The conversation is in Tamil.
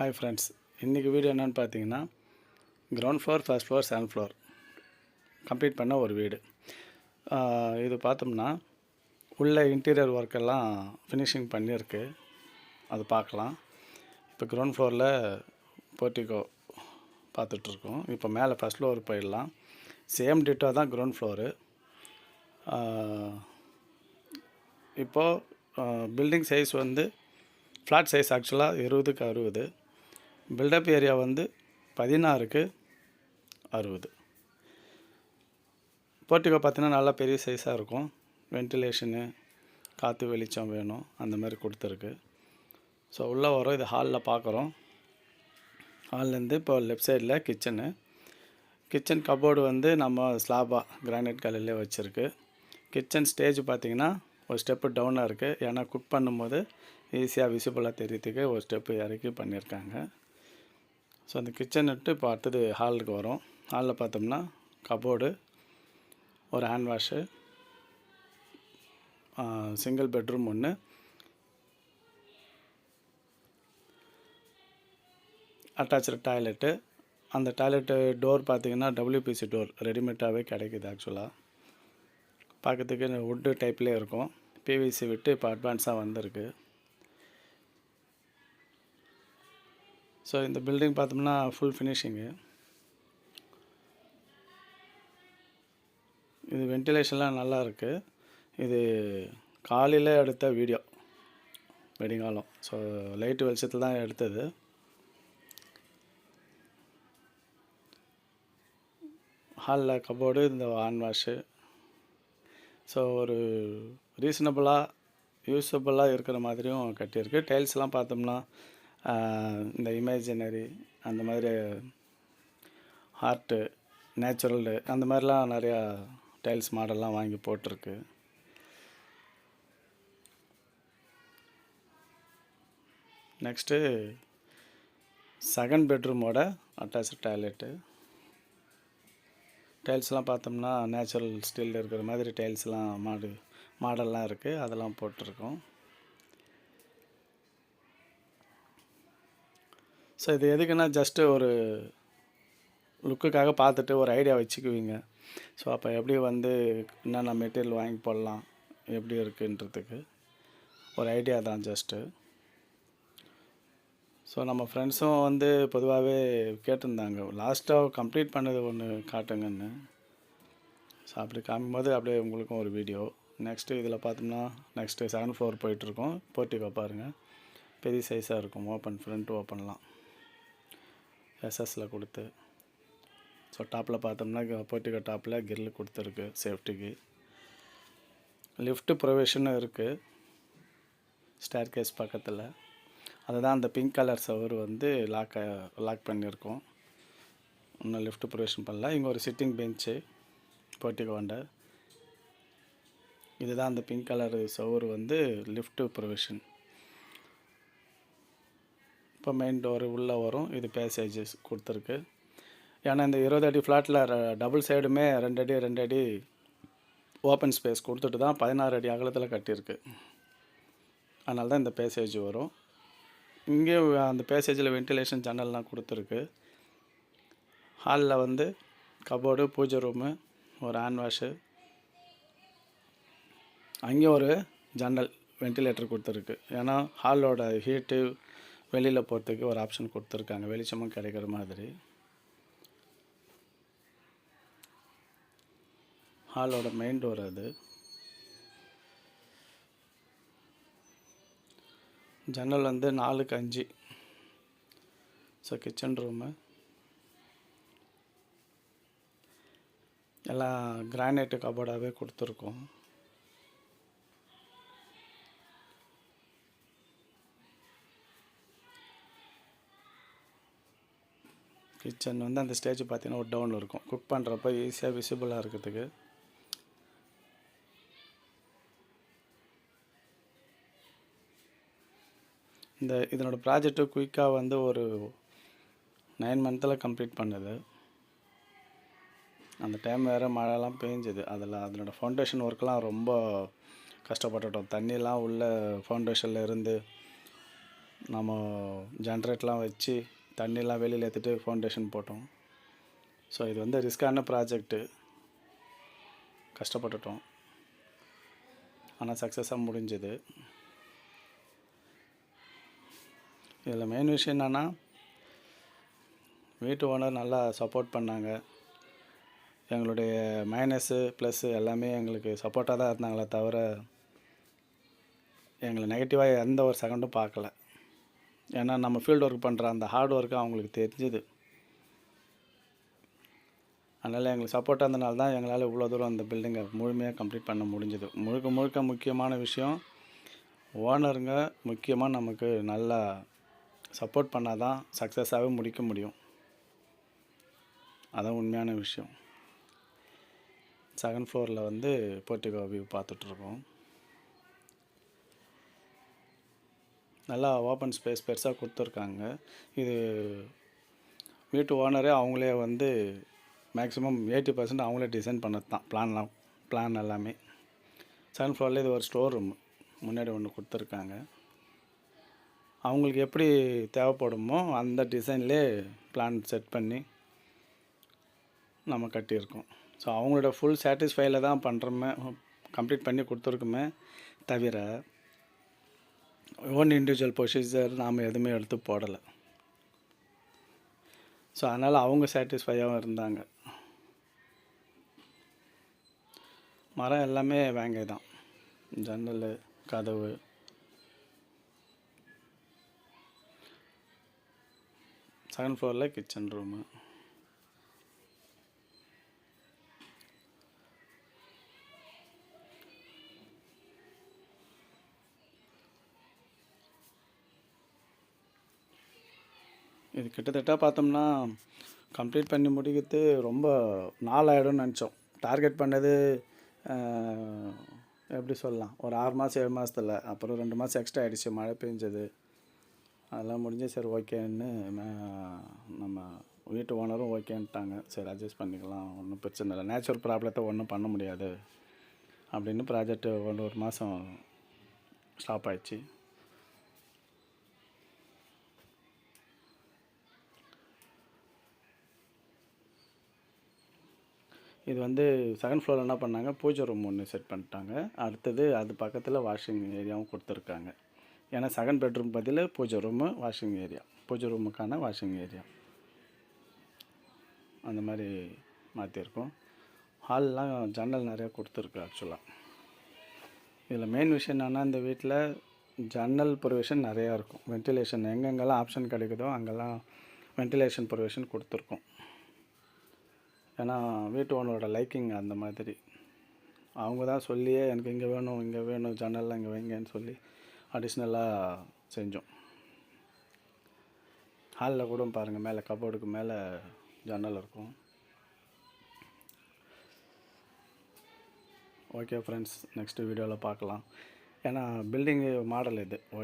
ஹாய் ஃப்ரெண்ட்ஸ் இன்றைக்கி வீடியோ என்னென்னு பார்த்தீங்கன்னா ground floor first floor second floor complete பண்ண ஒரு வீடு. இது பார்த்தோம்னா உள்ள இன்டீரியர் ஒர்க்கெல்லாம் ஃபினிஷிங் பண்ணியிருக்கு. அது பார்க்கலாம். இப்போ கிரவுண்ட் ஃப்ளோரில் போர்ட்டிகோ பார்த்துட்ருக்கோம். இப்போ மேலே ஃபஸ்ட் ஃப்ளோர் போயிடலாம். சேம் டிட்டோ தான் கிரவுண்ட் ஃப்ளோரு இப்போது பில்டிங் சைஸ் வந்து ஃப்ளாட் சைஸ் ஆக்சுவலாக இருபதுக்கு அறுபது. பில்டப் ஏரியா வந்து பதினாறுக்கு அறுபது. போர்ட்டிகோ பார்த்தீங்கன்னா நல்லா பெரிய சைஸாக இருக்கும். வென்டிலேஷனு காற்று வெளிச்சம் வேணும் அந்த மாதிரி கொடுத்துருக்கு. ஸோ உள்ளே வரோம் இது ஹாலில் பார்க்குறோம். ஹால்லேருந்து இப்போ லெஃப்ட் சைடில் கிச்சனு கிச்சன் கபோர்டு வந்து நம்ம ஸ்லாபாக கிரானைட் கல்லிலே வச்சுருக்கு. கிச்சன் ஸ்டேஜ் பார்த்தீங்கன்னா ஒரு ஸ்டெப்பு டவுனாக இருக்குது ஏன்னா குக் பண்ணும்போது ஈஸியாக விசிபிளாக தெரியறதுக்கு ஒரு ஸ்டெப்பு இறக்கி பண்ணியிருக்காங்க. ஸோ அந்த கிச்சன் விட்டு இப்போ அடுத்தது ஹாலுக்கு வரும். ஹாலில் பார்த்தோம்னா கபோர்டு ஒரு ஹேண்ட் வாஷு சிங்கிள் பெட்ரூம் ஒன்று அட்டாச்சு டாய்லெட்டு அந்த டாய்லெட்டு டோர் பார்த்தீங்கன்னா டபிள்யூபிசி டோர் ரெடிமேடாகவே கிடைக்குது ஆக்சுவலாக பார்க்கறதுக்கு வுட்டு டைப்லேயே இருக்கும். பிவிசி விட்டு இப்போ அட்வான்ஸாக வந்திருக்கு. ஸோ இந்த பில்டிங் பார்த்தோம்னா ஃபுல் ஃபினிஷிங்கு இது வென்டிலேஷன்லாம் நல்லா இருக்குது இது காலையில் எடுத்த வீடியோ வெடிங்காலம். ஸோ லைட்டு வெளிச்சத்தில் தான் எடுத்தது. ஹாலில் கபோர்டு இந்த ஹேண்ட் வாஷு ஸோ ஒரு ரீசனபுளாக யூஸபுளாக இருக்கிற மாதிரியும் கட்டியிருக்கு. டைல்ஸ்லாம் பார்த்தோம்னா இந்த இமேஜினரி அந்த மாதிரி ஹார்ட்டு நேச்சுரல்டு அந்த மாதிரிலாம் நிறையா டைல்ஸ் மாடல்லாம் வாங்கி போட்டிருக்கு. நெக்ஸ்ட்டு செகண்ட் பெட்ரூமோட அட்டாச்சு டாய்லெட்டு டைல்ஸ்லாம் பார்த்தோம்னா நேச்சுரல் ஸ்டீலில் இருக்கிற மாதிரி டைல்ஸ்லாம் மாடு மாடல்லாம் இருக்குது அதெல்லாம் போட்டிருக்கோம். ஸோ இது எதுக்குன்னா ஜஸ்ட்டு ஒரு லுக்குக்காக பார்த்துட்டு ஒரு ஐடியா வச்சுக்குவீங்க. ஸோ அப்போ எப்படி வந்து என்னென்ன மெட்டீரியல் வாங்கி போடலாம் எப்படி இருக்குன்றதுக்கு ஒரு ஐடியா தான் ஜஸ்ட்டு ஸோ நம்ம ஃப்ரெண்ட்ஸும் வந்து பொதுவாகவே கேட்டிருந்தாங்க லாஸ்ட்டாக கம்ப்ளீட் பண்ணது ஒன்று காட்டுங்கன்னு. ஸோ அப்படி காமிக்கும்போது அப்படியே உங்களுக்கும் ஒரு வீடியோ நெக்ஸ்ட்டு இதில் பார்த்தோம்னா நெக்ஸ்ட்டு செகண்ட் ஃப்ளோர் போயிட்டுருக்கோம் போர்ட்டிக்கோ பாருங்கள் பெரிய சைஸாக இருக்கும். ஓப்பன் ஃப்ரண்ட் ஓப்பன்லாம் எஸ்எஸில் கொடுத்து. ஸோ டாப்பில் பார்த்தோம்னா போர்ட்டிகோ டாப்பில் கிரில் கொடுத்துருக்கு சேஃப்டிக்கு லிஃப்ட்டு ப்ரொவிஷனும் இருக்குது ஸ்டேர் கேஸ் பக்கத்தில். அதுதான் அந்த பிங்க் கலர் சவர் வந்து லாக் லாக் பண்ணியிருக்கோம். இன்னும் லிஃப்ட் ப்ரொவிஷன் பண்ணல. இங்கே ஒரு சிட்டிங் பெஞ்சு போர்ட்டிகோ வண்ட. இதுதான் அந்த பிங்க் கலர் சவர் வந்து லிஃப்ட் ப்ரொவிஷன் இப்போ மெயின் டோர் உள்ளே வரும். இது பேசேஜஸ் கொடுத்துருக்கு. ஏன்னா இந்த இருபது அடி ஃப்ளாட்டில் டபுள் சைடுமே ரெண்டு அடி ரெண்டு அடி ஓப்பன் ஸ்பேஸ் கொடுத்துட்டு தான் பதினாறு அடி அகலத்தில் கட்டியிருக்கு. அதனால தான் இந்த பேசேஜ் வரும். இங்கே அந்த பேசேஜில் வென்டிலேஷன் ஜன்னல்லாம் கொடுத்துருக்கு. ஹாலில் வந்து கபோர்டு பூஜை ரூமு ஒரு ஹேண்ட் வாஷு அங்கே ஒரு ஜன்னல் வென்டிலேட்டர் கொடுத்துருக்கு. ஏன்னா ஹாலோட ஹீட்டு வெளியில் போகிறதுக்கு ஒரு ஆப்ஷன் கொடுத்துருக்காங்க. வெளிச்சமும் கிடைக்கிற மாதிரி. ஹாலோட மெயின் டோர் அது. ஜன்னல் வந்து நாலுக்கு அஞ்சு. ஸோ கிச்சன் ரூமு எல்லாம் கிரானைட்டு கபோர்டாகவே கொடுத்துருக்கோம். கிச்சன் வந்து அந்த ஸ்டேஜ் பார்த்தீங்கன்னா ஒரு டவுன் இருக்கும். குக் பண்ணுறப்ப ஈஸியாக விசிபிளாக இருக்கிறதுக்கு. இந்த இதனோட ப்ராஜெக்ட்டு குயிக்காக வந்து ஒரு நைன் மந்தில் கம்ப்ளீட் பண்ணுது. அந்த டைம் வேறு மழைலாம் பேஞ்சுது. அதில் அதனோட ஃபவுண்டேஷன் ஒர்க்கெலாம் ரொம்ப கஷ்டப்பட்டுட்டோம். தண்ணிலாம் உள்ள ஃபவுண்டேஷனில் இருந்து நம்ம ஜென்ரேட்லாம் வச்சு தண்ணிலாம் வெளியில் ஏற்றிட்டு ஃபவுண்டேஷன் போட்டோம். ஸோ இது வந்து ரிஸ்க்கான ப்ராஜெக்ட்டு கஷ்டப்பட்டுட்டோம். ஆனால் சக்ஸஸாக முடிஞ்சது. இதில் மெயின் விஷயம் என்னென்னா வீட்டு ஓனர் நல்லா சப்போர்ட் பண்ணாங்க. எங்களுடைய மைனஸு ப்ளஸ்ஸு எல்லாமே எங்களுக்கு சப்போர்ட்டாக தான் இருந்தாங்களே தவிர எங்களை நெகட்டிவாக எந்த ஒரு செகண்டும் பார்க்கல. ஏன்னா நம்ம ஃபீல்டு ஒர்க் பண்ணுற அந்த ஹார்ட் ஒர்க்கு அவங்களுக்கு தெரிஞ்சுது. அதனால் எங்களுக்கு சப்போர்ட்டாக இருந்தனால தான் எங்களால் இவ்வளோ தூரம் அந்த பில்டிங்கை முழுமையாக கம்ப்ளீட் பண்ண முடிஞ்சது. முழுக்க முழுக்க முக்கியமான விஷயம் ஓனருங்க முக்கியமாக நமக்கு நல்லா சப்போர்ட் பண்ணால் தான் சக்ஸஸாகவே முடிக்க முடியும். அதான் உண்மையான விஷயம். செகண்ட் ஃப்ளோரில் வந்து போர்ட்டிகோ வியூ பார்த்துட்ருக்கோம் நல்லா ஓப்பன் ஸ்பேஸ் பெருசாக கொடுத்துருக்காங்க. இது வீட்டு ஓனரே அவங்களே வந்து மேக்ஸிமம் எயிட்டி பர்சன்ட் அவங்களே டிசைன் பண்ணது தான் பிளான்லாம் பிளான் எல்லாமே. செகண்ட் ஃப்ளோரில் இது ஒரு ஸ்டோர் ரூம் முன்னாடி ஒன்று கொடுத்துருக்காங்க. அவங்களுக்கு எப்படி தேவைப்படுமோ அந்த டிசைன்லே பிளான் செட் பண்ணி நம்ம கட்டியிருக்கோம். ஸோ அவங்களோட ஃபுல் சாட்டிஸ்ஃபைல தான் பண்ணுறோமே கம்ப்ளீட் பண்ணி கொடுத்துருக்குமே தவிர ஓன் இண்டிவிஜுவல் ப்ரொசீஜர் நாம் எதுவுமே எடுத்து போடலை. ஸோ அதனால் அவங்க சாட்டிஸ்ஃபையாகவும் இருந்தாங்க. மரம் எல்லாமே வேங்கை தான். ஜன்னல் கதவு. செகண்ட் ஃப்ளோரில் கிச்சன் ரூமு இது கிட்டத்தட்ட பார்த்தோம்னா கம்ப்ளீட் பண்ணி முடிக்கிறது ரொம்ப நாள் ஆகிடும்னு நினச்சோம். டார்கெட் பண்ணது எப்படி சொல்லலாம்? ஒரு ஆறு மாதம் ஏழு மாதத்தில் அப்புறம் ரெண்டு மாதம் எக்ஸ்ட்ரா ஆகிடுச்சு மழை பெஞ்சது. அதெல்லாம் முடிஞ்சு சரி ஓகேன்னு நம்ம வீட்டு ஓனரும் ஓகேன்ட்டாங்க சரி அட்ஜஸ்ட் பண்ணிக்கலாம். ஒன்றும் பிரச்சனை இல்லை. நேச்சுரல் ப்ராப்ளத்தை ஒன்றும் பண்ண முடியாது. அப்படின்னு ப்ராஜெக்ட் ஒன்று ஒரு மாதம் ஸ்டாப் ஆயிடுச்சு. இது வந்து செகண்ட் ஃப்ளோரில் என்ன பண்ணாங்க? பூஜை ரூம் ஒன்று செட் பண்ணிட்டாங்க. அடுத்தது அது பக்கத்தில் வாஷிங் ஏரியாவும் கொடுத்துருக்காங்க. ஏன்னா செகண்ட் பெட்ரூம் பதில் பூஜை ரூமு வாஷிங் ஏரியா பூஜை ரூமுக்கான வாஷிங் ஏரியா அந்த மாதிரி மாற்றிருக்கோம் ஹால்லாம் ஜன்னல் நிறையா கொடுத்துருக்கு ஆக்சுவலாக இதில் மெயின் விஷயம் என்னென்னா இந்த வீட்டில் ஜன்னல் ப்ரொவிஷன் நிறையா இருக்கும். வென்டிலேஷன் எங்கெங்கெல்லாம் ஆப்ஷன் கிடைக்குதோ அங்கெல்லாம் வென்டிலேஷன் ப்ரொவிஷன் கொடுத்துருக்கோம். ஏன்னா வீட்டு ஓனரோட லைக்கிங் அந்த மாதிரி. அவங்க தான் சொல்லியே எனக்கு இங்கே வேணும் இங்கே வேணும் ஜன்னல்லாம் இங்கே வைங்கன்னு சொல்லி அடிஷ்னலாக செஞ்சோம். ஹாலில் கூட பாருங்கள் மேலே கபோர்டுக்கு மேலே ஜன்னல் இருக்கும். ஓகே ஃப்ரெண்ட்ஸ் நெக்ஸ்ட்டு வீடியோவில் பார்க்கலாம். ஏன்னா பில்டிங்கு மாடல் இது. ஓகே